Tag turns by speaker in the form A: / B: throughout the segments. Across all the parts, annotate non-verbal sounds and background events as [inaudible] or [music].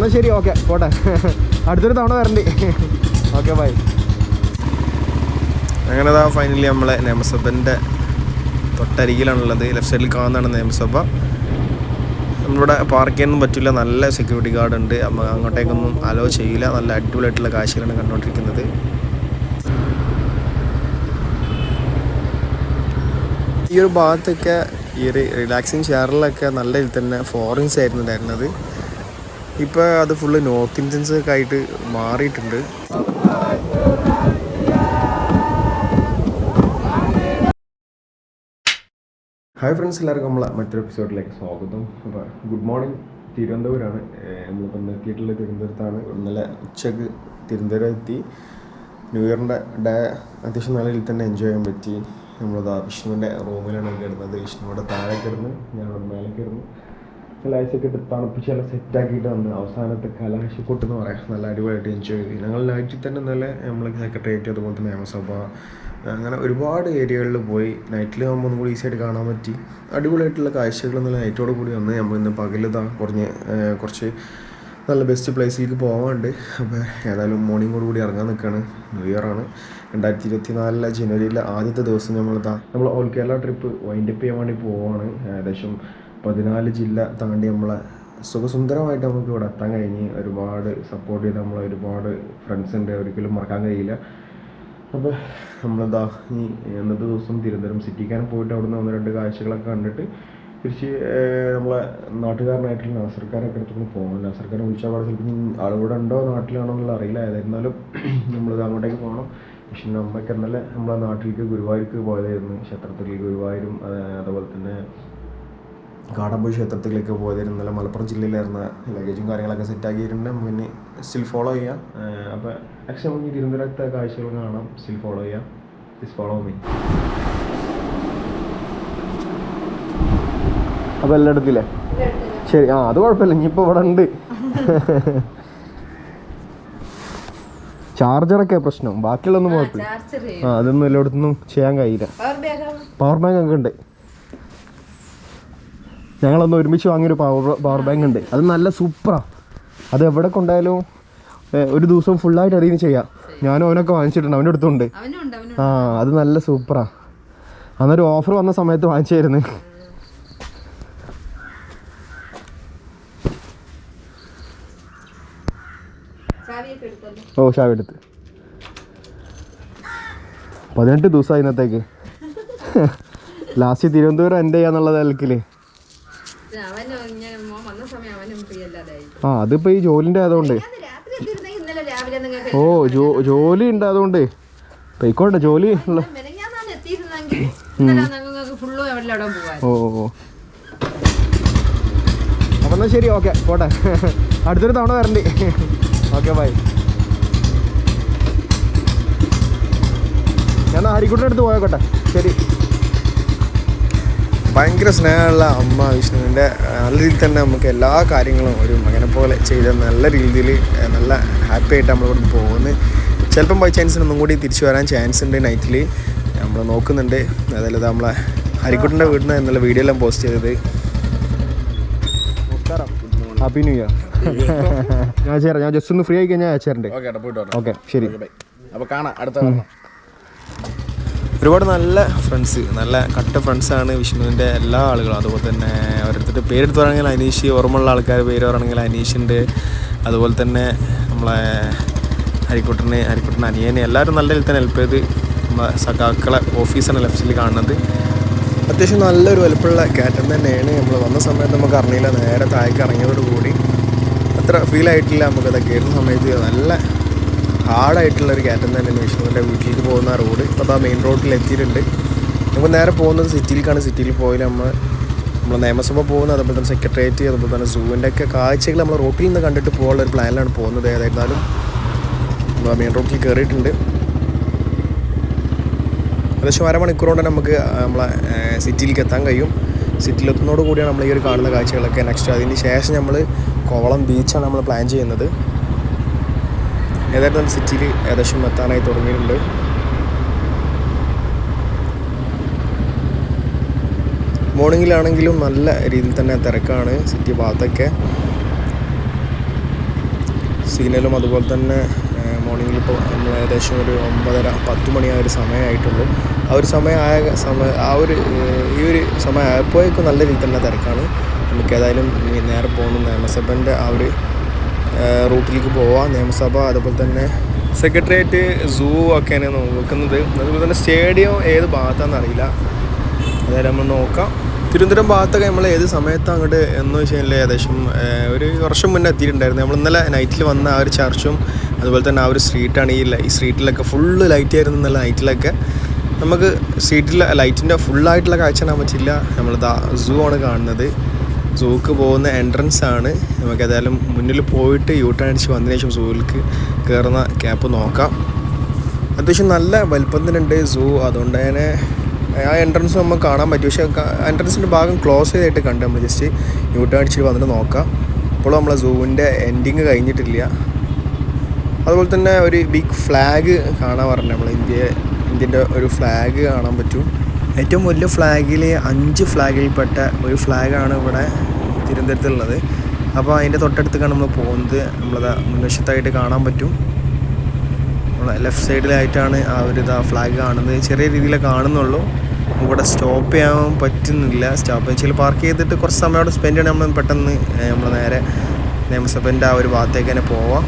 A: എന്നാൽ ശരി ഓക്കെ പോട്ടെ. അടുത്തൊരു തവണ വരണ്ടി. ഓക്കെ ബൈ അങ്ങനെ അതാ ഫൈനലി നമ്മളെ നിയമസഭന്റെ തൊട്ടരികിലാണുള്ളത്. ലെഫ്റ്റ് സൈഡിൽ കാണുന്നതാണ് നിയമസഭ നമ്മളിവിടെ പാർക്ക് ചെയ്യാനൊന്നും പറ്റില്ല. നല്ല സെക്യൂരിറ്റി ഗാർഡ് ഉണ്ട്. അങ്ങോട്ടേക്കൊന്നും അലോ ചെയ്യില്ല. നല്ല അടിപൊളിയായിട്ടുള്ള കാഴ്ചകളാണ് കണ്ടുകൊണ്ടിരിക്കുന്നത്. ഈ ഒരു ഭാഗത്തൊക്കെ ഈ ഒരു റിലാക്സിങ് ചെയറിലൊക്കെ നല്ല ഇതിൽ തന്നെ ഫോറിൻസ് ആയിരുന്നു ഉണ്ടായിരുന്നത്. ഇപ്പോൾ അത് ഫുള്ള് നോർത്ത് ഇന്ത്യൻസ് ഒക്കെ ആയിട്ട് മാറിയിട്ടുണ്ട്. ഹായ് ഫ്രണ്ട്സ് എല്ലാവർക്കും നമ്മളെ മറ്റൊരു എപ്പിസോഡിലേക്ക് സ്വാഗതം. അപ്പോൾ ഗുഡ് മോർണിംഗ് തിരുവനന്തപുരമാണ് നമ്മളിപ്പോൾ ഇന്ന് തിരുവനന്തപുരത്താണ്. ഇന്നലെ ഉച്ചയ്ക്ക് തിരുവനന്തപുരം എത്തി. ന്യൂ ഇയറിന്റെ ഡേ അത്യാവശ്യം നല്ല രീതിയിൽ തന്നെ എൻജോയ് ചെയ്യാൻ പറ്റി. നമ്മളത് വിഷ്ണുവിന്റെ റൂമിലാണ് കിടന്നത്. വിഷ്ണുവിടെ താഴെ കിടന്ന് ഞാനിവിടെ മേലെ കിടന്നു. കലാശയൊക്കെ ഇട്ട് നല്ല സെറ്റാക്കിയിട്ട് വന്ന് അവസാനത്തെ കലാശക്കൊട്ട് എന്ന് പറയാം. നല്ല അടിപൊളിയായിട്ട് എൻജോയ് ചെയ്തു. ഞങ്ങൾ നൈറ്റിൽ തന്നെ നല്ല നമ്മൾ സെക്രട്ടേറിയറ്റ് അതുപോലെ തന്നെ നിയമസഭ അങ്ങനെ ഒരുപാട് ഏരിയകളിൽ പോയി. നൈറ്റിൽ ആകുമ്പോൾ ഒന്നും കൂടി ഈസി ആയിട്ട് കാണാൻ പറ്റി. അടിപൊളിയായിട്ടുള്ള കാഴ്ചകൾ നല്ല നൈറ്റോട് കൂടി വന്ന് നമ്മൾ ഇന്ന് പകലിതാ കുറഞ്ഞ് കുറച്ച് നല്ല ബെസ്റ്റ് പ്ലേസിലേക്ക് പോകാനുണ്ട് അപ്പോൾ ഏതായാലും മോർണിംഗോട് കൂടി ഇറങ്ങാൻ നിൽക്കുകയാണ് ന്യൂ ഇയർ ആണ്. രണ്ടായിരത്തി ഇരുപത്തി നാലിലെ ജനുവരിയിലെ ആദ്യത്തെ ദിവസം നമ്മളിതാ നമ്മൾ ഓൾ കേരള ട്രിപ്പ് വൈൻഡപ്പ് ചെയ്യാൻ വേണ്ടി പോവുകയാണ് ഏകദേശം പതിനാല് ജില്ല താണ്ടി നമ്മളെ സുഖസുന്ദരമായിട്ട് നമുക്ക് ഇവിടെ എത്താൻ കഴിഞ്ഞ് ഒരുപാട് സപ്പോർട്ട് ചെയ്ത് നമ്മളെ ഒരുപാട് ഫ്രണ്ട്സ് ഉണ്ട്. ഒരിക്കലും മറക്കാൻ കഴിയില്ല. അപ്പോൾ നമ്മളെന്താ ഈ ഇന്നത്തെ ദിവസം തിരുവനന്തപുരം സിറ്റിക്കാനും പോയിട്ട് അവിടുന്ന് ഒന്ന് രണ്ട് കാഴ്ചകളൊക്കെ കണ്ടിട്ട് തിരിച്ച് നമ്മളെ നാട്ടുകാരനായിട്ടുള്ള നാസർക്കാരൊക്കെ അടുത്തൊന്ന് പോകണം നാസർക്കാരെ വിളിച്ചാൽ പാടെ ചിലപ്പോൾ ആളുകൂടെ ഉണ്ടോ നാട്ടിലാണോ എന്നുള്ള അറിയില്ല. ഏതായിരുന്നാലും നമ്മളിത് അങ്ങോട്ടേക്ക് പോകണം പക്ഷെ നമ്മൾക്ക് ഇന്നലെ നമ്മളെ നാട്ടിലേക്ക് ഗുരുവായൂർക്ക് പോയതായിരുന്നു. ക്ഷേത്രത്തിലേക്ക് ഗുരുവായൂരും അതുപോലെ തന്നെ കാടമ്പൂർ ക്ഷേത്രത്തിലേക്ക് പോയതായിരുന്നു. ഇന്നലെ മലപ്പുറം ജില്ലയിലായിരുന്ന. ലഗേജും കാര്യങ്ങളൊക്കെ സെറ്റാക്കിയിട്ടുണ്ട് പിന്നെ സ്റ്റിൽ ഫോളോ ചെയ്യാം. അപ്പോൾ അക്ഷയ നമുക്ക് തിരുവനന്തപുരത്തെ കാഴ്ചകൾ കാണാം. സ്റ്റിൽ ഫോളോ ചെയ്യാം. പ്ലീസ് ഫോളോ മീ അപ്പോൾ എല്ലാം എടുത്തില്ലേ ശരി. ആ അത് കുഴപ്പമില്ല. ഇനിയിപ്പോൾ ഇവിടെ ഉണ്ട്. ചാർജറൊക്കെ പ്രശ്നം. ബാക്കിയുള്ളൊന്നും കുഴപ്പമില്ല. ആ അതൊന്നും എല്ലായിടത്തൊന്നും ചെയ്യാൻ കഴിയില്ല.
B: പവർ ബാങ്ക്
A: പവർ ബാങ്ക് ഒക്കെ ഉണ്ട്. ഞങ്ങളൊന്ന് ഒരുമിച്ച് വാങ്ങിയൊരു പവർ പവർ ബാങ്ക് ഉണ്ട്. അത് നല്ല സൂപ്പറാണ് അത് എവിടെ കൊണ്ടായാലും ഒരു ദിവസം ഫുള്ളായിട്ട് അറിയുന്ന ചെയ്യാം. ഞാനും അവനൊക്കെ വാങ്ങിച്ചിട്ടുണ്ട് അവന്റെ അടുത്തുണ്ട്. ആ അത് നല്ല സൂപ്പറാണ് അന്നൊരു ഓഫർ വന്ന സമയത്ത് വാങ്ങിച്ചായിരുന്നു. ഓ ഷാവി എടുത്ത്. പതിനെട്ട് ദിവസമായി ഇന്നത്തേക്ക്. [laughs] ലാസ്റ്റ് തിരുവനന്തപുരം
B: എന്റെ ചെയ്യാന്നുള്ളത് നിലക്കിൽ.
A: ആ അതിപ്പോ ഈ ജോലിന്റെ ആയതുകൊണ്ട്. ഓ ജോ ജോലി ഉണ്ട് അതുകൊണ്ട്. പോയിക്കോട്ടെ ജോലി ഉള്ള ഓ ഓ, എന്നാ അപ്പം എന്നാൽ ശരി ഓക്കെ പോട്ടെ. അടുത്തൊരു തവണ വരണ്ടി. Okay bye. ഞാൻ ഹരിക്കുട്ടിന്റെ അടുത്ത് പോയോട്ടെ ശരി. ഭയങ്കര സ്നേഹമുള്ള അമ്മ വിഷ്ണുവിന്റെ നല്ല രീതിയിൽ തന്നെ നമുക്ക് എല്ലാ കാര്യങ്ങളും ഒരു മകനെ പോലെ ചെയ്ത് നല്ല രീതിയിൽ നല്ല ഹാപ്പി ആയിട്ട് നമ്മളിവിടെ പോകുന്നത് ചിലപ്പം ബൈ ചാൻസിന് ഒന്നും കൂടി തിരിച്ചു വരാൻ ചാൻസ് ഉണ്ട് നൈറ്റിൽ നമ്മൾ നോക്കുന്നുണ്ട്. അതായത് നമ്മളെ ഹരിക്കുട്ടിന്റെ വീട്ടിൽ നിന്ന് എന്നുള്ള വീഡിയോ എല്ലാം പോസ്റ്റ് ചെയ്തത്. ഹാപ്പി ന്യൂ ഇയർ ഞാൻ ചേരാം. ഞാൻ ജസ്റ്റ് ഒന്ന് ഫ്രീ ആയി കഴിഞ്ഞാൽ ചേരണ്ടേ?
C: ഓക്കെ ഏട്ടാ പോയിട്ട് വരാം.
A: ഓക്കെ ശരി.
C: ബൈ അപ്പോൾ കാണാം. അടുത്ത
A: ഒരുപാട് നല്ല ഫ്രണ്ട്സ് നല്ല കട്ട ഫ്രണ്ട്സാണ് വിഷ്ണുവിന്റെ എല്ലാ ആളുകളും. അതുപോലെ തന്നെ ഓരോരുത്തരുടെ പേരെടുത്ത് പറയുകയാണെങ്കിൽ അനീഷ് ഓർമ്മയുള്ള ആൾക്കാർ പേര് പറയുകയാണെങ്കിൽ അനീഷുണ്ട് അതുപോലെ തന്നെ നമ്മളെ ഹരിക്കുട്ടന് ഹരിക്കുട്ടൻ അനിയനെ. എല്ലാവരും നല്ല രീതിയിൽ തന്നെ ഹെൽപ്പ് ചെയ്ത് നമ്മളെ സഖാക്കളെ ഓഫീസാണ് ലെഫ്റ്റിൽ കാണുന്നത്. അത്യാവശ്യം നല്ലൊരു വലുപ്പമുള്ള കയറ്റം തന്നെയാണ്. നമ്മൾ വന്ന സമയത്ത് നമുക്ക് അറിഞ്ഞില്ല. നേരെ താഴേക്ക് ഇറങ്ങിയതോടുകൂടി. അത്ര ഫീലായിട്ടില്ല നമുക്കത് കയറുന്ന സമയത്ത് നല്ല ഹാർഡായിട്ടുള്ള ഒരു കയറ്റം തന്നെയാണ് വിഷ്ണുവിന്റെ വീട്ടിലേക്ക് പോകുന്ന റോഡ് ഇപ്പോൾ ആ മെയിൻ റോഡിൽ എത്തിയിട്ടുണ്ട്. നമുക്ക് നേരെ പോകുന്നത് സിറ്റിയിലേക്കാണ്. സിറ്റിയിൽ പോയാൽ നമ്മൾ നമ്മൾ നിയമസഭ പോകുന്നത് അതുപോലെ തന്നെ സെക്രട്ടേറിയറ്റ് അതുപോലെ തന്നെ സൂവിന്റെ ഒക്കെ കാഴ്ചകൾ നമ്മൾ റോട്ടിൽ നിന്ന് കണ്ടിട്ട് പോകാനുള്ള ഒരു പ്ലാനിലാണ് പോകുന്നത്. ഏതായിരുന്നാലും നമ്മൾ മെയിൻ റോഡിൽ കയറിയിട്ടുണ്ട് ഏകദേശം അരമണിക്കൂർ കൊണ്ട് നമുക്ക് നമ്മളെ സിറ്റിയിലേക്ക് എത്താൻ കഴിയും. സിറ്റിയിലെത്തുന്നതോട് കൂടിയാണ് നമ്മൾ ഈ ഒരു കാണുന്ന കാഴ്ചകളൊക്കെ നെക്സ്റ്റ് അതിന് ശേഷം നമ്മൾ കോവളം ബീച്ചാണ് നമ്മൾ പ്ലാൻ ചെയ്യുന്നത്. ഏതായാലും സിറ്റിയിൽ ഏകദേശം എത്താനായി തുടങ്ങിയിട്ടുണ്ട്. മോർണിംഗിലാണെങ്കിലും നല്ല രീതിയിൽ തന്നെ തിരക്കാണ് സിറ്റി ഭാഗത്തൊക്കെ. സിഗ്നലും അതുപോലെ തന്നെ മോർണിംഗിൽ ഇപ്പോൾ നമ്മൾ ഏകദേശം ഒരു ഒമ്പതര പത്ത് മണി ആ ഒരു സമയമായിട്ടുള്ളൂ. ആ ഒരു സമയമായ സമയ ആ ഒരു ഈ ഒരു സമയം ആയപ്പോഴേക്കും നല്ല രീതിയിൽ തന്നെ തിരക്കാണ്. നമുക്ക് ഏതായാലും നേരെ പോകുന്ന നിയമസഭന്റെ ആ ഒരു റൂട്ടിലേക്ക് പോവാം നിയമസഭ അതുപോലെ തന്നെ സെക്രട്ടേറിയറ്റ് സൂ ഒക്കെയാണ് നോക്കുന്നത്. അതുപോലെ തന്നെ സ്റ്റേഡിയം ഏത് ഭാഗത്താണെന്ന് അറിയില്ല. അതായത് നമ്മൾ നോക്കാം. തിരുവനന്തപുരം ഭാഗത്തൊക്കെ നമ്മൾ ഏത് സമയത്താണ് അങ്ങോട്ട് എന്ന് വെച്ച് കഴിഞ്ഞാൽ ഏകദേശം ഒരു വർഷം മുന്നേ എത്തിയിട്ടുണ്ടായിരുന്നു. നമ്മൾ ഇന്നലെ നൈറ്റിൽ വന്ന ആ ഒരു ചർച്ചും അതുപോലെ തന്നെ ആ ഒരു സ്ട്രീറ്റാണ് ഈ ഈ സ്ട്രീറ്റിലൊക്കെ ഫുള്ള് ലൈറ്റ് ആയിരുന്നു ഇന്നലെ നൈറ്റിലൊക്കെ നമുക്ക് സ്ട്രീറ്റിലെ ലൈറ്റിന്റെ ഫുള്ളായിട്ടുള്ള കാഴ്ച കാണാൻ പറ്റില്ല നമ്മൾ ദാ സൂ ആണ് കാണുന്നത്. സൂക്ക് പോകുന്ന എൻട്രൻസ് ആണ്. നമുക്ക് ഏതായാലും മുന്നിൽ പോയിട്ട് യൂ ടേൺ അടിച്ച് വന്നതിന് ശേഷം സൂവിലേക്ക് കയറുന്ന ക്യാപ്പ് നോക്കാം. അത്യാവശ്യം നല്ല വലിപ്പം തന്നെ ഉണ്ട് സൂ. അതുകൊണ്ട് തന്നെ ആ എൻട്രൻസ് നമുക്ക് കാണാൻ പറ്റും. പക്ഷേ എൻട്രൻസിന്റെ ഭാഗം ക്ലോസ് ചെയ്തായിട്ട് കണ്ട് നമ്മൾ ജസ്റ്റ് ന്യൂട്ടൺ അടിച്ചിട്ട് വന്നിട്ട് നോക്കാം. ഇപ്പോഴും നമ്മളെ സൂവിന്റെ എൻഡിങ് കഴിഞ്ഞിട്ടില്ല. അതുപോലെ തന്നെ ഒരു ബിഗ് ഫ്ലാഗ് കാണാൻ പറഞ്ഞു. നമ്മൾ ഇന്ത്യ ഇന്ത്യന്റെ ഒരു ഫ്ലാഗ് കാണാൻ പറ്റും. ഏറ്റവും വലിയ ഫ്ലാഗിൽ അഞ്ച് ഫ്ലാഗിൽപ്പെട്ട ഒരു ഫ്ലാഗാണ് ഇവിടെ തിരുവനന്തപുരത്തുള്ളത്. അപ്പോൾ അതിന്റെ തൊട്ടടുത്തേക്കാണ് നമ്മൾ പോകുന്നത്. നമ്മളത് മുൻവശത്തായിട്ട് കാണാൻ പറ്റും. ലെഫ്റ്റ് സൈഡിലായിട്ടാണ് ആ ഒരു ഇതാ ഫ്ലാഗ് കാണുന്നത്. ചെറിയ രീതിയിൽ കാണുന്നുള്ളൂ. ഇവിടെ സ്റ്റോപ്പ് ചെയ്യാൻ പറ്റുന്നില്ല. സ്റ്റോപ്പ് വെച്ചാൽ പാർക്ക് ചെയ്തിട്ട് കുറച്ച് സമയം അവിടെ സ്പെൻഡ് ചെയ്യണം. നമ്മൾ പെട്ടെന്ന് നമ്മൾ നേരെ നിയമസഭന്റെ ആ ഒരു ഭാഗത്തേക്ക് തന്നെ പോവാം.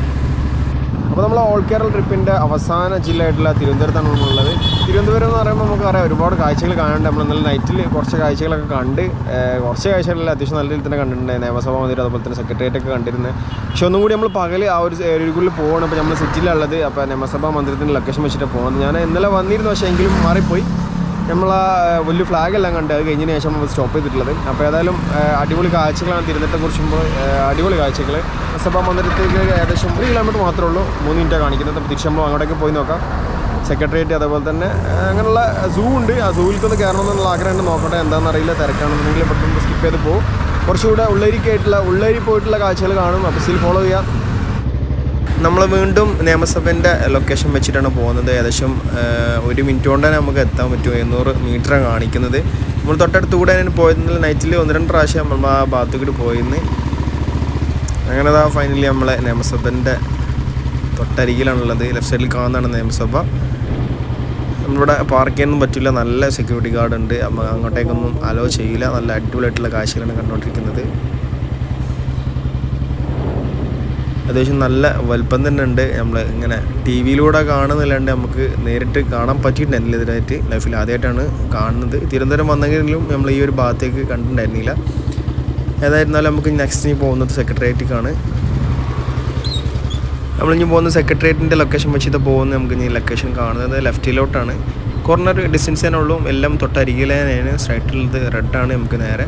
A: അപ്പോൾ നമ്മൾ ഓൾ കേരള ട്രിപ്പിന്റെ അവസാന ജില്ലയായിട്ടുള്ള തിരുവനന്തപുരത്താണ് നമ്മളുള്ളത് തിരുവനന്തപുരം എന്ന് പറയുമ്പോൾ നമുക്കറിയാം ഒരുപാട് കാഴ്ചകൾ കാണുന്നുണ്ട് നമ്മൾ ഇന്നലെ നൈറ്റിൽ കുറച്ച് കാഴ്ചകളൊക്കെ കണ്ട് കുറച്ച് കാഴ്ചകളിൽ അത്യാവശ്യം നല്ല രീതിയിൽ തന്നെ കണ്ടിട്ടുണ്ട്. നിയമസഭാ മന്ദിരം അതുപോലെ തന്നെ സെക്രട്ടേറിയറ്റ് ഒക്കെ കണ്ടിരുന്നത് പക്ഷെ ഒന്നും കൂടി നമ്മൾ പകൽ ആ ഒരു ഏരിയക്കുള്ളിൽ പോകണം അപ്പോൾ നമ്മൾ സിറ്റിയിലുള്ളത് അപ്പോൾ നിയമസഭാ മന്ദിരത്തിന്റെ ലൊക്കേഷൻ വെച്ചിട്ട് പോകുന്നത് ഞാൻ ഇന്നലെ വന്നിരുന്നു പക്ഷേ എങ്കിലും മാറിപ്പോയി. നമ്മൾ ആ വലിയ ഫ്ലാഗ് എല്ലാം കണ്ട് അത് കഴിഞ്ഞതിന് ശേഷം നമ്മൾ സ്റ്റോപ്പ് ചെയ്തിട്ടുള്ളത്. അപ്പോൾ ഏതായാലും അടിപൊളി കാഴ്ചകളാണ് തിരുവനന്തപുരത്തെ കുറിച്ചുമ്പോൾ അടിപൊളി കാഴ്ചകൾ സഭാ മന്ദിരത്തേക്ക് ഏകദേശം ഒരു കിലോമീറ്റർ മാത്രമേ ഉള്ളൂ. മൂന്ന് മിനിറ്റാണ് കാണിക്കുന്നത്. അപ്പോൾ തിരിച്ച് നമ്മൾ അങ്ങോട്ടേക്ക് പോയി നോക്കാം. സെക്രട്ടേറിയറ്റ് അതേപോലെ തന്നെ അങ്ങനെയുള്ള സൂ ഉണ്ട്. ആ സൂവിലേക്കൊന്ന് കയറണം എന്നുള്ള ആഗ്രഹം നോക്കട്ടെ എന്താണെന്ന് അറിയില്ല. തിരക്കാണെന്നുണ്ടെങ്കിൽ പെട്ടെന്ന് സ്കിപ്പ് ചെയ്ത് പോകും കുറച്ചുകൂടെ ഉള്ളേരിക്കായിട്ടുള്ള ഉള്ളേരി പോയിട്ടുള്ള കാഴ്ചകൾ കാണും. അപ്പോൾ സ്റ്റിൽ ഫോളോ ചെയ്യാം. നമ്മൾ വീണ്ടും നിയമസഭേന്റെ ലൊക്കേഷൻ വെച്ചിട്ടാണ് പോകുന്നത്. ഏകദേശം ഒരു മിനിറ്റ് കൊണ്ട് തന്നെ നമുക്ക് എത്താൻ പറ്റും. എണ്ണൂറ് മീറ്ററാണ് കാണിക്കുന്നത്. നമ്മൾ തൊട്ടടുത്ത് കൂടെ ഞാൻ പോയിരുന്നില്ല നൈറ്റിൽ ഒന്ന് രണ്ട് പ്രാവശ്യം നമ്മൾ ആ ഭാഗത്തു കൂടി പോയിരുന്നു. അങ്ങനെ അതാ ഫൈനലി നമ്മളെ നിയമസഭേന്റെ തൊട്ടരികിലാണുള്ളത്. ലെഫ്റ്റ് സൈഡിൽ കാണുന്നതാണ് നിയമസഭ. നമ്മളിവിടെ പാർക്ക് ചെയ്യാനൊന്നും പറ്റില്ല. നല്ല സെക്യൂരിറ്റി ഗാർഡ് ഉണ്ട്. അങ്ങോട്ടേക്കൊന്നും അലോ ചെയ്യില്ല. നല്ല അടിപൊളിയായിട്ടുള്ള കാഴ്ചകളാണ് കണ്ടുകൊണ്ടിരിക്കുന്നത്. അത്യാവശ്യം നല്ല വലുപ്പം തന്നെ ഉണ്ട്. നമ്മൾ ഇങ്ങനെ ടി വിയിലൂടെ കാണുന്നില്ലാണ്ട് നമുക്ക് നേരിട്ട് കാണാൻ പറ്റിയിട്ടുണ്ടായിരുന്നില്ല ഇതിനായിട്ട് ലൈഫിൽ ആദ്യമായിട്ടാണ് കാണുന്നത്. തിരുവനന്തപുരം വന്നെങ്കിലും നമ്മൾ ഈ ഒരു ഭാഗത്തേക്ക് കണ്ടിട്ടുണ്ടായിരുന്നില്ല. ഏതായിരുന്നാലും നമുക്ക് നെക്സ്റ്റ് ഇനി പോകുന്നത് സെക്രട്ടേറിയറ്റിക്കാണ് നമ്മളിനി പോകുന്ന സെക്രട്ടേറിയറ്റിന്റെ ലൊക്കേഷൻ വെച്ചിട്ട് പോകുന്നത് നമുക്ക് ഇനി ലൊക്കേഷൻ കാണുന്നത് ലെഫ്റ്റിലോട്ടാണ് കുറഞ്ഞൊരു ഡിസ്റ്റൻസ് തന്നെ ഉള്ളൂ. എല്ലാം തൊട്ടരികിലാണ് സ്ട്രൈറ്റിലുള്ളത് റെഡാണ് നമുക്ക് നേരെ.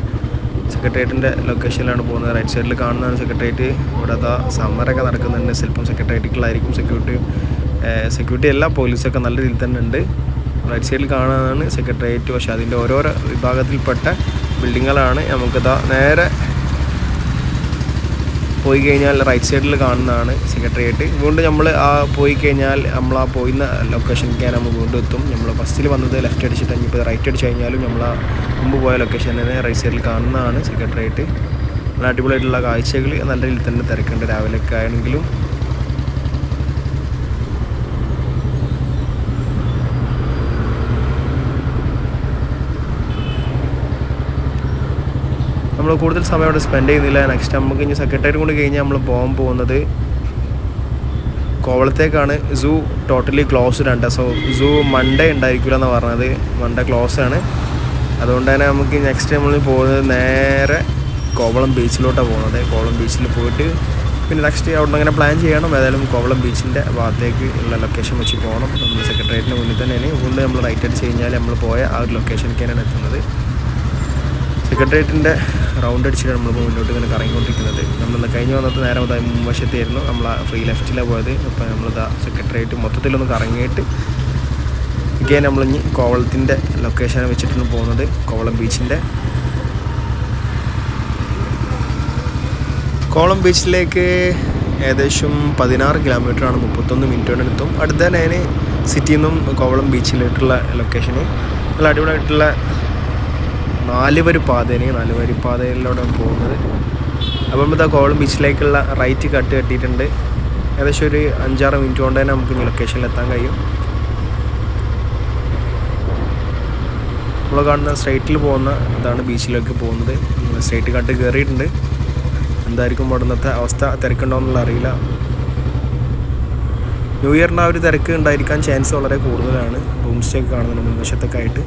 A: സെക്രട്ടേറിയറ്റിന്റെ ലൊക്കേഷനിലാണ് പോകുന്നത്. റൈറ്റ് സൈഡിൽ കാണുന്നതാണ് സെക്രട്ടേറിയറ്റ്. ഇവിടെ അതാ സമ്മറൊക്കെ നടക്കുന്നുണ്ട്. ചിലപ്പം സെക്രട്ടേറിയറ്റുകളായിരിക്കും സെക്യൂരിറ്റി സെക്യൂരിറ്റി എല്ലാ പോലീസൊക്കെ നല്ല രീതിയിൽ തന്നെ ഉണ്ട്. റൈറ്റ് സൈഡിൽ കാണുന്നതാണ് സെക്രട്ടേറിയറ്റ്. പക്ഷേ അതിന്റെ ഓരോരോ വിഭാഗത്തിൽപ്പെട്ട ബിൽഡിങ്ങുകളാണ് നമുക്കിതാ നേരെ പോയി കഴിഞ്ഞാൽ റൈറ്റ് സൈഡിൽ കാണുന്നതാണ് സെക്രട്ടേറിയറ്റ് വീണ്ടും നമ്മൾ ആ പോയി കഴിഞ്ഞാൽ നമ്മൾ ആ പോയിന്ന ലൊക്കേഷനിലേക്ക് നമ്മൾ വീണ്ടും എത്തും. നമ്മൾ ഫസ്റ്റിൽ വന്നത് ലെഫ്റ്റ് അടിച്ചിട്ട് ഇനിയിപ്പോൾ റൈറ്റ് അടിച്ച് കഴിഞ്ഞാലും നമ്മൾ ആ മുമ്പ് പോയ ലൊക്കേഷൻ തന്നെ റൈറ്റ് സൈഡിൽ കാണുന്നതാണ് സെക്രട്ടേറിയറ്റ് നല്ല അടിപൊളിയായിട്ടുള്ള കാഴ്ചകൾ നല്ല രീതിയിൽ തന്നെ തിരക്കുണ്ട്. രാവിലെയൊക്കെ ആണെങ്കിലും നമ്മൾ കൂടുതൽ സമയം അവിടെ സ്പെൻഡ് ചെയ്യുന്നില്ല. നെക്സ്റ്റ് നമുക്ക് ഇനി സെക്രട്ടറി കൊണ്ട് കഴിഞ്ഞാൽ നമ്മൾ പോകാൻ പോകുന്നത് കോവളത്തേക്കാണ്. സൂ ടോട്ടലി ക്ലോസ്ഡ് ആണ് സോ സൂ മൺഡേ ഉണ്ടായിരിക്കില്ല എന്ന് പറഞ്ഞത്. മൺഡേ ക്ലോസ് ആണ്. അതുകൊണ്ട് തന്നെ നമുക്ക് നെക്സ്റ്റ് നമ്മൾ പോകുന്നത് നേരെ കോവളം ബീച്ചിലോട്ടാണ് പോകുന്നത്. കോവളം ബീച്ചിൽ പോയിട്ട് പിന്നെ നെക്സ്റ്റ് അവിടെ അങ്ങനെ പ്ലാൻ ചെയ്യണം. ഏതായാലും കോവളം ബീച്ചിന്റെ ഭാഗത്തേക്ക് ഉള്ള ലൊക്കേഷൻ വെച്ച് പോകണം. നമ്മൾ സെക്രട്ടേറിയറ്റിന് മുന്നിൽ തന്നെയാണ്. മുന്നേ നമ്മൾ റൈറ്റ് അടിച്ച് കഴിഞ്ഞാൽ നമ്മൾ പോയ ആ ഒരു ലൊക്കേഷനിലേക്കാണ് എത്തുന്നത്. സെക്രട്ടേറിയറ്റിന്റെ റൗണ്ട് അടിച്ചിട്ട് നമ്മളിപ്പോൾ മുന്നോട്ട് ഇങ്ങനെ കറങ്ങിക്കൊണ്ടിരിക്കുന്നത്. നമ്മൾ കഴിഞ്ഞ് വന്നത് നേരെ മുതൽ മുൻവശത്തായിരുന്നു. നമ്മൾ ഫ്രീ ലെഫ്റ്റിലാണ് പോയത്. അപ്പോൾ നമ്മളിതാ സെക്രട്ടേറിയറ്റ് മൊത്തത്തിലൊന്ന് കറങ്ങിയിട്ട് ഇതേ നമ്മളിഞ്ഞ് കോവളത്തിന്റെ ലൊക്കേഷൻ വെച്ചിട്ടാണ് പോകുന്നത്. കോവളം ബീച്ചിന്റെ കോവളം ബീച്ചിലേക്ക് ഏകദേശം പതിനാറ് കിലോമീറ്ററാണ്. മുപ്പത്തൊന്ന് മിനിറ്റ് കൊണ്ട് എത്തും അടുത്ത തന്നെ സിറ്റിയിൽ നിന്നും കോവളം ബീച്ചിലേക്കുള്ള ലൊക്കേഷന് നല്ല അടിപൊളിയായിട്ടുള്ള നാല് വരി പാതയാണ് നാല് വരി പാതയിലൂടെ പോകുന്നത്. അപ്പം ഇതാ കോളം ബീച്ചിലേക്കുള്ള റൈറ്റ് കട്ട് കെട്ടിയിട്ടുണ്ട്. ഏകദേശം ഒരു അഞ്ചാറ് മിനിറ്റ് കൊണ്ട് തന്നെ നമുക്ക് ലൊക്കേഷനിൽ എത്താൻ കഴിയും. നമ്മൾ കാണുന്ന സ്ട്രൈറ്റിൽ പോകുന്ന ഇതാണ് ബീച്ചിലേക്ക് പോകുന്നത്. സ്ട്രൈറ്റ് കട്ട് കയറിയിട്ടുണ്ട് എന്തായിരിക്കും ഇവിടുന്നത്തെ അവസ്ഥ? തിരക്കുണ്ടോയെന്നുള്ള അറിയില്ല. ന്യൂ ഇയറിന്റെ ആ ഒരു തിരക്ക് ഉണ്ടായിരിക്കാൻ ചാൻസ് വളരെ കൂടുതലാണ്. ഹോം സ്റ്റേ കാണുന്നുണ്ട് മുൻവശത്തൊക്കെ ആയിട്ട്.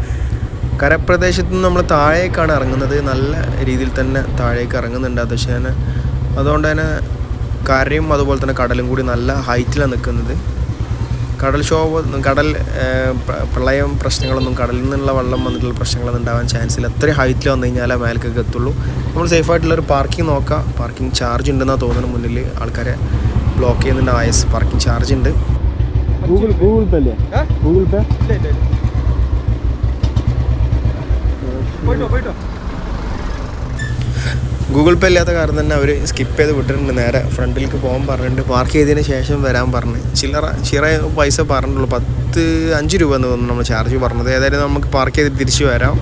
A: കരപ്രദേശത്ത് നിന്ന് നമ്മൾ താഴേക്കാണ് ഇറങ്ങുന്നത്. നല്ല രീതിയിൽ തന്നെ താഴേക്ക് ഇറങ്ങുന്നുണ്ട് അത് പക്ഷേ തന്നെ അതുകൊണ്ട് തന്നെ കരയും അതുപോലെ തന്നെ കടലും കൂടി നല്ല ഹൈറ്റിലാണ് നിൽക്കുന്നത്. കടൽ ക്ഷോഭ കടൽ പ്രളയം പ്രശ്നങ്ങളൊന്നും കടലിൽ നിന്നുള്ള വെള്ളം വന്നിട്ടുള്ള പ്രശ്നങ്ങളൊന്നും ഉണ്ടാവാൻ ചാൻസ് ഇല്ല. അത്രയും ഹൈറ്റിൽ വന്നു കഴിഞ്ഞാലേ മേലേക്കൊക്കെ എത്തുള്ളൂ. നമ്മൾ സേഫായിട്ടുള്ളൊരു ആയിട്ടുള്ള ഒരു പാർക്കിംഗ് നോക്കാം. പാർക്കിംഗ് ചാർജ് ഉണ്ടെന്നാണ് തോന്നുന്നത് മുന്നിൽ ആൾക്കാരെ ബ്ലോക്ക് ചെയ്യുന്നുണ്ട്. ആയസ് പാർക്കിംഗ് ചാർജ് ഉണ്ട്.
C: ഗൂഗിൾ ഗൂഗിൾ പേ അല്ലേ? ഗൂഗിൾ പേ
A: ഗൂഗിൾ പേ ഇല്ലാത്ത കാരണം തന്നെ അവർ സ്കിപ്പ് ചെയ്ത് വിട്ടിട്ടുണ്ട്. നേരെ ഫ്രണ്ടിലേക്ക് പോകാൻ പറഞ്ഞിട്ടുണ്ട് പാർക്ക് ചെയ്തതിന് ശേഷം വരാൻ പറഞ്ഞ്. ചില്ലറ ചിറ പൈസ പറഞ്ഞിട്ടുള്ളൂ. പത്ത് അഞ്ച് രൂപ എന്ന് തോന്നുന്നു നമ്മൾ ചാർജ് പറഞ്ഞത്. ഏതായാലും നമുക്ക് പാർക്ക് ചെയ്ത് തിരിച്ച് വരാം.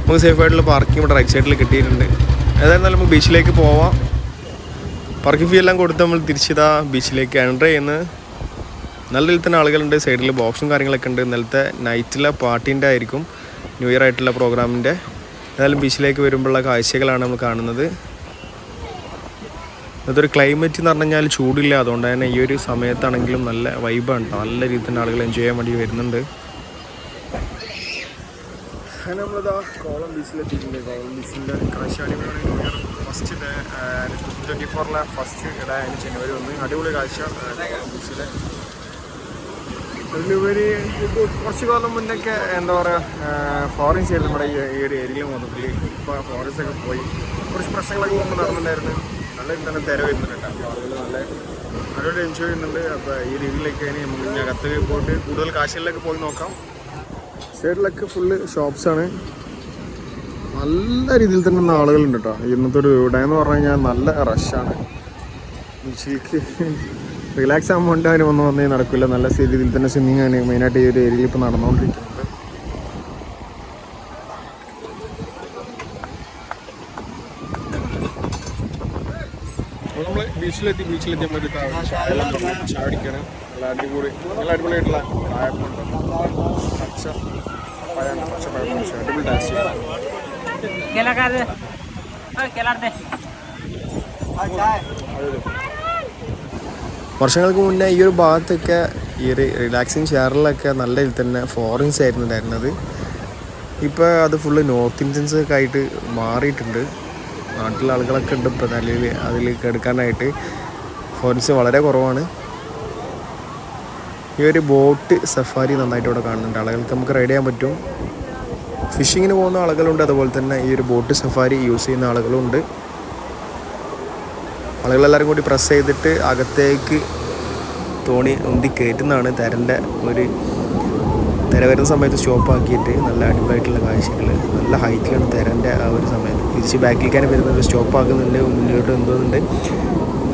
A: നമുക്ക് സേഫ് ആയിട്ടുള്ള പാർക്കിംഗ് ഇവിടെ റൈറ്റ് സൈഡിൽ കിട്ടിയിട്ടുണ്ട്. ഏതായാലും നമുക്ക് ബീച്ചിലേക്ക് പോവാം. പാർക്കിംഗ് ഫീ എല്ലാം കൊടുത്ത് നമ്മൾ തിരിച്ചിതാ ബീച്ചിലേക്ക് എന്റർ ചെയ്യുന്നത് നല്ല രീതിയിൽ തന്നെ ആളുകളുണ്ട്. സൈഡിൽ ബോക്സും കാര്യങ്ങളൊക്കെ ഉണ്ട്. ഇന്നലത്തെ നൈറ്റിലെ പാർട്ടീന്റെ ആയിരിക്കും. ന്യൂ ഇയർ ആയിട്ടുള്ള പ്രോഗ്രാമിന്റെ ഏതായാലും ബീച്ചിലേക്ക് വരുമ്പോഴുള്ള കാഴ്ചകളാണ് നമ്മൾ കാണുന്നത്. ഇതൊരു ക്ലൈമറ്റ് എന്ന് പറഞ്ഞു കഴിഞ്ഞാൽ ചൂടില്ല. അതുകൊണ്ട് തന്നെ ഈ ഒരു സമയത്താണെങ്കിലും നല്ല വൈബാണ് നല്ല രീതിയിൽ തന്നെ ആളുകൾ എൻജോയ് ചെയ്യാൻ വേണ്ടി വരുന്നുണ്ട്. നമ്മളിതാ കോളം ബീച്ചിലെത്തിയിട്ടുണ്ട് കോളം ബീച്ചിന്റെ കാഴ്ച ഫസ്റ്റ് ഡേ ട്വന്റി ഫോറിലെ ഫസ്റ്റ് ഡേ ജനുവരി ഒന്ന്. അടിപൊളി കാഴ്ച കോളം ബീച്ചിലെ അതിലുപരി കുറച്ച് കാലം മുന്നൊക്കെ എന്താ പറയുക ഫോറിൻ സൈഡിൽ നമ്മുടെ ഈ ഒരു ഏരിയയിൽ മൊത്തത്തിൽ ഇപ്പോൾ ഫോറസ്റ്റ് ഒക്കെ പോയി. കുറച്ച് പ്രശ്നങ്ങളൊക്കെ മുമ്പ് നടന്നിട്ടുണ്ടായിരുന്നു. നല്ല രീതിയിൽ തന്നെ തിര വരുന്നുണ്ട്. അപ്പോൾ നല്ല നല്ലൊരു എൻജോയ് ചെയ്യുന്നുണ്ട്. അപ്പോൾ ഈ രീതിയിലേക്ക് ഇനി നമുക്ക് ഇനി അകത്ത് പോയിട്ട് കൂടുതൽ കാശികളിലൊക്കെ പോയി നോക്കാം. സൈഡിലൊക്കെ ഫുള്ള് ഷോപ്സാണ് നല്ല രീതിയിൽ തന്നെ ആളുകളുണ്ട് കേട്ടോ ഇന്നത്തെ ഒരു ഇവിടെ എന്ന് പറഞ്ഞു കഴിഞ്ഞാൽ നല്ല റഷാണ് ബീച്ചിലേക്ക് റിലാക്സ് ആകാൻ വേണ്ടി അതിന് ഒന്നും ഒന്നേ നടക്കില്ല നല്ല രീതിയിൽ തന്നെ സ്വിമ്മിങ് ആണ് മെയിനായിട്ട് ഈ ഒരു ഏരിയയിൽ ഇപ്പോൾ നടന്നുകൊണ്ടിരിക്കുന്നത് നമ്മൾ ബീച്ചിലെത്തി ബീച്ചിലെത്തി നമ്മൾ ചായ എല്ലാം തുടങ്ങി നല്ല അടിപൊളി നല്ല അടിപൊളിയായിട്ടുള്ള വർഷങ്ങൾക്ക് മുന്നേ ഈ ഒരു ഭാഗത്തൊക്കെ ഈ ഒരു റിലാക്സിങ് ഷെയറിലൊക്കെ നല്ല രീതിയിൽ തന്നെ ഫോറിൻസ് ആയിരുന്നു ഉണ്ടായിരുന്നത്. ഇപ്പോൾ അത് ഫുള്ള് നോർത്ത് ഇന്ത്യൻസ് ഒക്കെ ആയിട്ട് മാറിയിട്ടുണ്ട്. നാട്ടിലെ ആളുകളൊക്കെ ഉണ്ട് ഇപ്പോൾ നിലയിൽ അതിൽ എടുക്കാനായിട്ട് ഫോറിൻസ് വളരെ കുറവാണ്. ഈ ഒരു ബോട്ട് സഫാരി നന്നായിട്ട് ഇവിടെ കാണുന്നുണ്ട്. ആളുകൾക്ക് നമുക്ക് റൈഡ് ചെയ്യാൻ പറ്റും. ഫിഷിങ്ങിന് പോകുന്ന ആളുകളുണ്ട്. അതുപോലെ തന്നെ ഈ ഒരു ബോട്ട് സഫാരി യൂസ് ചെയ്യുന്ന ആളുകളുണ്ട് ആളുകളെല്ലാവരും കൂടി പ്രസ് ചെയ്തിട്ട് അകത്തേക്ക് തോണി ഉന്തി കയറ്റുന്നതാണ് തിരന്റെ ഒരു തിര വരുന്ന സമയത്ത് സ്റ്റോപ്പ് ആക്കിയിട്ട് നല്ല അടിപൊളിയായിട്ടുള്ള കാഴ്ചകൾ നല്ല ഹൈറ്റിലാണ് തിരന്റെ ആ ഒരു സമയത്ത്. തിരിച്ച് ബാക്കിലേക്കാണ് വരുന്നത് സ്റ്റോപ്പ് ആക്കുന്നുണ്ട്. മുന്നോട്ട് എന്തോന്നുണ്ട്.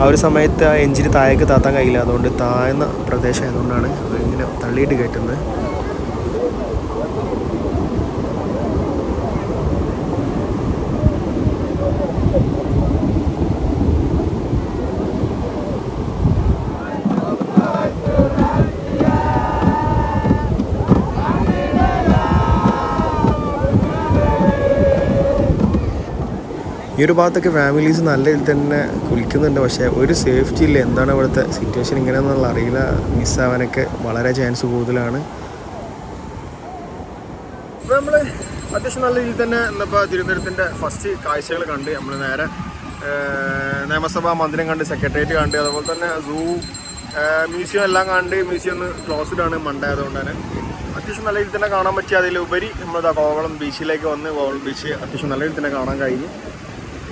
A: ആ ഒരു സമയത്ത് ആ എഞ്ചിന് താഴേക്ക് താത്താൻ കഴിയില്ല. അതുകൊണ്ട് താഴ്ന്ന പ്രദേശമായതുകൊണ്ടാണ് ഇങ്ങനെ തള്ളിയിട്ട് കയറ്റുന്നത് ഈ ഒരു ഭാഗത്തൊക്കെ ഫാമിലീസ് നല്ല രീതിയിൽ തന്നെ കുളിക്കുന്നുണ്ട്. പക്ഷേ ഒരു സേഫ്റ്റി ഇല്ല. എന്താണ് ഇവിടുത്തെ സിറ്റുവേഷൻ ഇങ്ങനെയെന്നുള്ള അറിയില്ല. മിസ്സാവാനൊക്കെ വളരെ ചാൻസ് കൂടുതലാണ്. നമ്മൾ അത്യാവശ്യം നല്ല രീതിയിൽ തന്നെ ഇന്നിപ്പോൾ തിരുവനന്തപുരത്തിന്റെ ഫസ്റ്റ് കാഴ്ചകൾ കണ്ട്. നമ്മൾ നേരെ നിയമസഭാ മന്ദിരം കണ്ട് സെക്രട്ടേറിയറ്റ് കണ്ട് അതുപോലെ തന്നെ സൂ മ്യൂസിയം എല്ലാം കണ്ട് മ്യൂസിയം ഒന്ന് ക്ലോസ്ഡാണ് മൺഡേ ആയതുകൊണ്ട് തന്നെ. അത്യാവശ്യം നല്ല രീതിയിൽ തന്നെ കാണാൻ പറ്റി. അതിലുപരി നമ്മളിതാ കോവളം ബീച്ചിലേക്ക് വന്ന് കോവളം ബീച്ച് അത്യാവശ്യം നല്ല രീതിയിൽ തന്നെ കാണാൻ കഴിഞ്ഞു.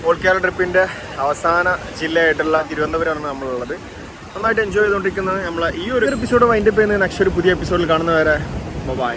A: ഓൾ കേരള ട്രിപ്പിന്റെ അവസാന ജില്ലയായിട്ടുള്ള തിരുവനന്തപുരമാണ് നമ്മളുള്ളത്. നന്നായിട്ട് എൻജോയ് ചെയ്തുകൊണ്ടിരിക്കുന്നത് നമ്മൾ ഈ ഒരു എപ്പിസോഡ് വൈൻഡപ്പ് ചെയ്യുന്ന നെക്സ്റ്റ് ഒരു പുതിയ എപ്പിസോഡിൽ കാണുന്നവരെ ബൈ